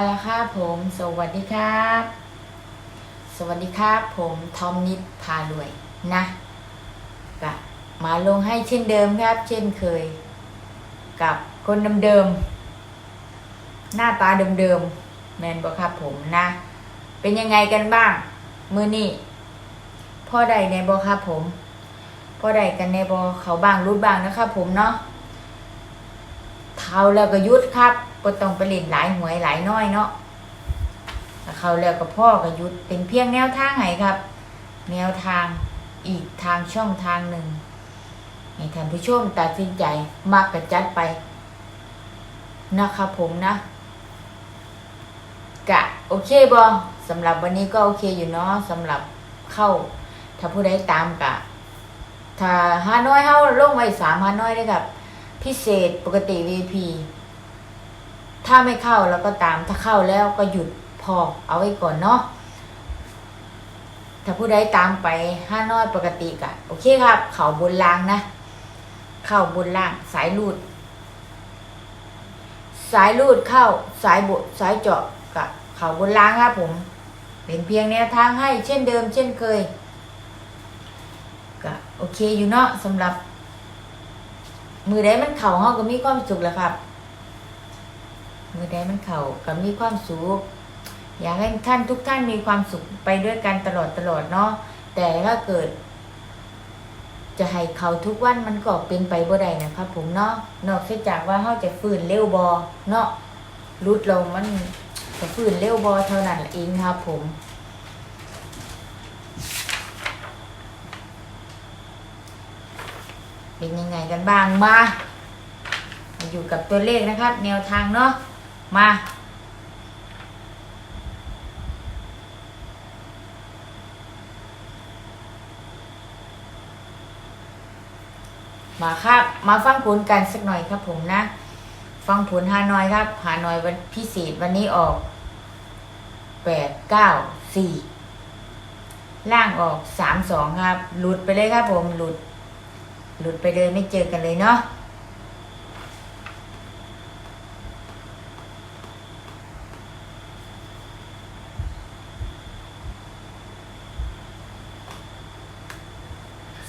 อาละครับผม สวัสดีครับ สวัสดีครับ ผมทอมนิดพารวยนะกะมาลงให้เช่นเดิมครับ เช่นเคย กับคนเดิมๆหน้าตาเดิมๆแมนบอกครับผมนะ เป็นยังไงกันบ้าง มือนี่พ่อใดในบอครับผมพ่อใดกันในบอเขาบ้างรู้บ้างนะครับผมเนาะเท่าแล้วก็ยุดครับ ก็ต้องไปเล่นหลายหวยหลายน้อยเนาะถ้าเขาแล้วก็พ่อก็หยุดเป็นเพียงแนวทางไหนครับ แนวทางอีกทางช่องทางหนึ่งให้ท่านผู้ชมตัดสินใจมักกระจัดไปนะครับผมนะกะโอเคบอสำหรับวันนี้ก็โอเคอยู่เนาะสำหรับเข้า ถ้าผู้ใดตามกะ ถ้าฮานอยเฮาลงไว้สามฮานอยได้ครับ พิเศษปกติ VP ถ้าไม่เข้าแล้วก็ตาม ถ้าเข้าแล้วก็หยุดพอเอาไว้ก่อนเนาะ ถ้าผู้ใดตามไปห้าน้อยปกติกะโอเคครับ เข่าบนล่างนะ เข้าบนล่างสายลูด สายลูดเข้าสายบดสายเจาะกะเข่าบนล่างครับผม เป็นเพียงแนวทางให้เช่นเดิม เช่นเคยก็โอเคอยู่เนาะสำหรับ มือใดมันเข่าเฮาก็มีความสุขแหละครับ มือใดมันเข่าก็มีความสุขอยากให้ท่านทุกท่านมีความสุขไปด้วยกันตลอดตลอดเนาะแต่ถ้าเกิด จะให้เขาทุกวันมันก็เป็นไปบ่ได้นะครับผมเนาะนอกจากว่าเฮาจะฟื้นเร็วบอเนาะรุดลงมันจะฟื้นเร็วบอเท่านั้นเองครับผมเป็นยังไงกันบ้างมา อยู่กับตัวเลขนะครับ แนวทางเนาะ มา มาครับ มาฟังผลกันสักหน่อยครับผมนะ ฟังผลฮานอยครับฮานอยวันพิเศษวันนี้ออกแปดเก้าสี่ล่างออกสามสองครับ หลุดไปเลยครับผมหลุด หลุดไปเลยไม่เจอกันเลยเนาะ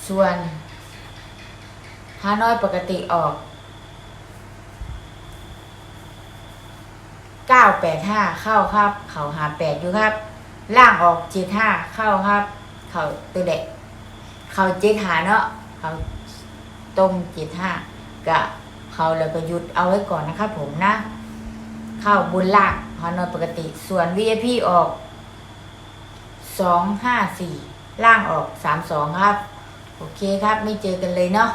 ส่วนฮานอยปกติออก985เข้าครับ เขาหา8อยู่ครับ ล่างออก75เข้าครับ เขาตัวเด็กเขาเจ็ดหาเนาะเขาตรงเจ็ดห้ากะเขาแล้วก็หยุดเอาไว้ก่อนนะครับผมนะ เข้าบนล่างฮานอยปกติส่วน VIP ออก254ล่างออก32ครับ โอเคครับ ไม่เจอกันเลยเนาะ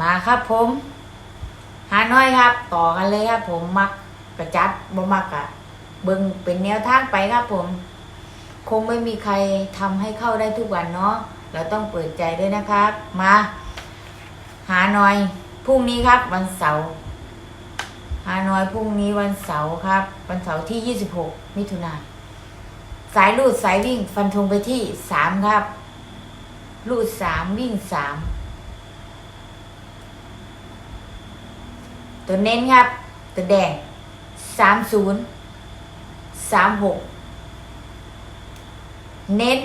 มาครับผมหาน้อยครับ ต่อกันเลยครับ ผมมักกระจัดบ่มักอะเบิ่งเป็นแนวทางไปครับผม คงไม่มีใครทำให้เข้าได้ทุกวันเนาะเราต้องเปิดใจด้วยนะครับ มา หาหน่อยพรุ่งนี้ครับวันเสาร์หาหน่อยพรุ่งนี้วันเสาร์ครับ วันเสาร์ที่ 26 มิถุนายนสายลูดสายวิ่งฟันธงไปที่ 3 ครับ รูดสามวิ่งสามตัวเน้นครับ ตัวแดงสามศูนย์สามหกเน้น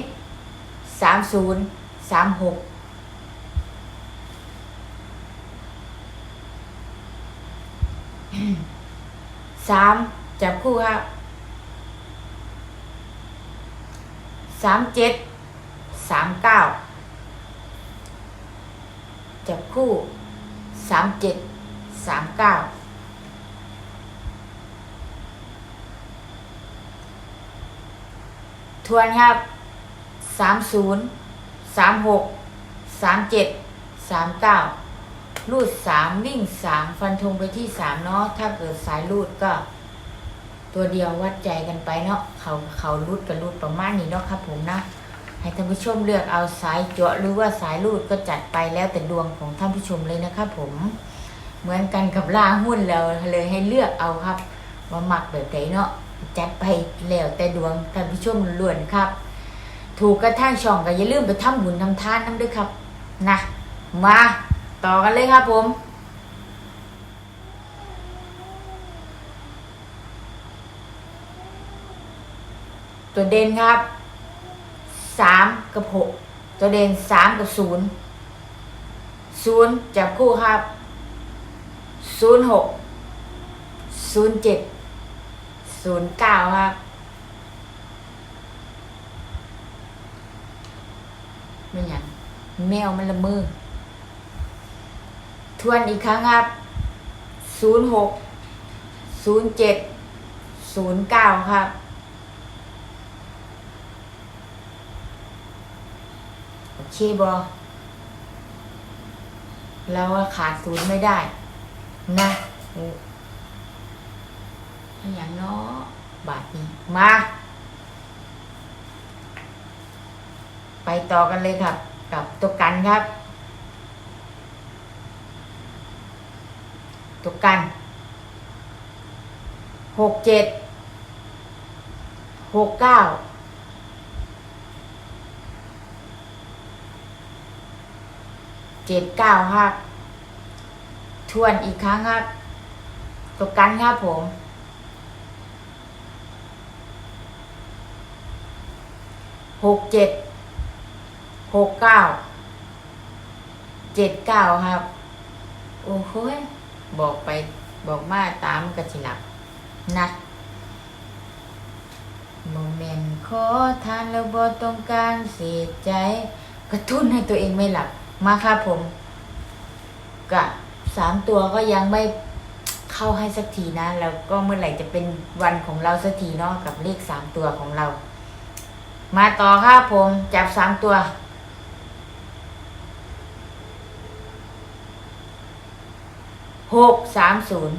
สามศูนย์สามหกสามจับคู่ครับสามเจ็ดสามเก้า จับคู่สามเจ็ดสามเก้าทวนครับสามศูนย์สามหกสามเจ็ดสามเก้ารูดสามวิ่งสามฟันธงไปที่สามเนาะถ้าเกิดสายรูดก็ ตัวเดียววัดใจกันไปเนาะเขาเขารูดกับรูดประมาณนี้เนาะครับผมนะ ให้ท่านผู้ชมเลือกเอาสายเจาะหรือว่าสายรูดก็จัดไปแล้วแต่ดวงของท่านผู้ชมเลยนะครับผมเหมือนกันกับล่าหุ้นแล้วเลยให้เลือกเอาครับ ว่าหมักแบบไหนเนาะจัดไปแล้วแต่ดวงท่านผู้ชมล้วนครับ ถูกกระทั่งช่องก็อย่าลืมไปทำบุญทำทานน้ำด้วยครับนะมาต่อกันเลยครับผมตัวเด่นครับ สามกับหกตัวเด่นสามกับศูนย์ศูนย์จับคู่ครับศูนย์หกศูนย์เจ็ดศูนย์เก้าครับมันอย่างแมวมันละมือ ทวนอีกครั้งครับศูนย์หกศูนย์เจ็ดศูนย์เก้าครับ โอ เคบอเราอะขาดศูนย์ไม่ได้ นะอย่างนาะบาทนี้มา ไปต่อกันเลยครับ กับตัวกันครับ ตัวกันหกเจ็ดหกเก้า เจ็ดเก้าครับ ทวนอีกครั้งครับตัวกันครับผม หกเจ็ด หกเก้า เจ็ดเก้าครับ โอ้โหบอกไปบอกมาตามกระชิหลับนะโมเมนต์ขอทานแล้วบ่ต้องการเสียใจ กระตุ้นให้ตัวเองไม่หลับ มาครับผมกะสามตัวก็ยังไม่เข้าให้สักทีนะ แล้วก็เมื่อไหร่จะเป็นวันของเราสักทีเนาะกับเลขสามตัวของเรา มาต่อครับผมจับสามตัว หกสามศูนย์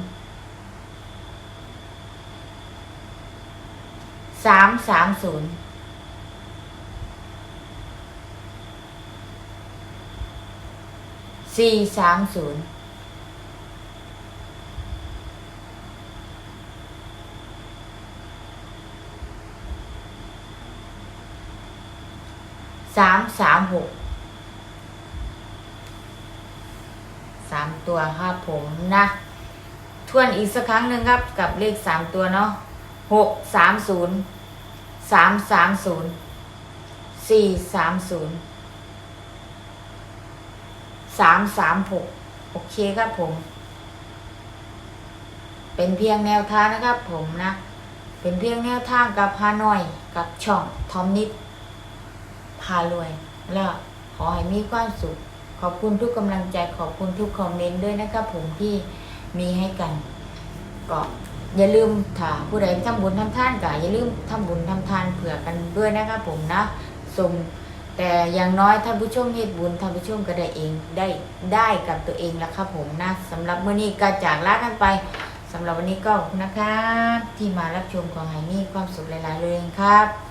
สามสามศูนย์ สี่สามศูนย์สามสามหกสามตัวครับผมนะ ทวนอีกสักครั้งหนึ่งครับ กับเลขสามตัวเนาะหกสามศูนย์สามสามศูนย์สี่สามศูนย์ สามสามหกโอเคครับผม เป็นเพียงแนวทางนะครับผมนะ เป็นเพียงแนวทางกับพาหน่อยกับช่องทอมนิดพารวย แล้วขอให้มีความสุข ขอบคุณทุกกำลังใจขอบคุณทุกคอมเมนต์ด้วยนะครับผมที่มีให้กัน ก็อย่าลืมถ้าผู้ใดทำบุญทำทานก็อย่าลืมทำบุญทำทานเผื่อกันด้วยนะครับผมนะสม แต่อย่างน้อยท่านผู้ชมเฮ็ดบุญท่านผู้ชมก็ได้เองได้ได้กับตัวเองแล้วครับผมนะสำหรับมื้อนี้ก็จากลากันไปสำหรับวันนี้ก็ขอบคุณนะครับที่มารับชมของไฮมี่ความสุขหลายๆเลยครับ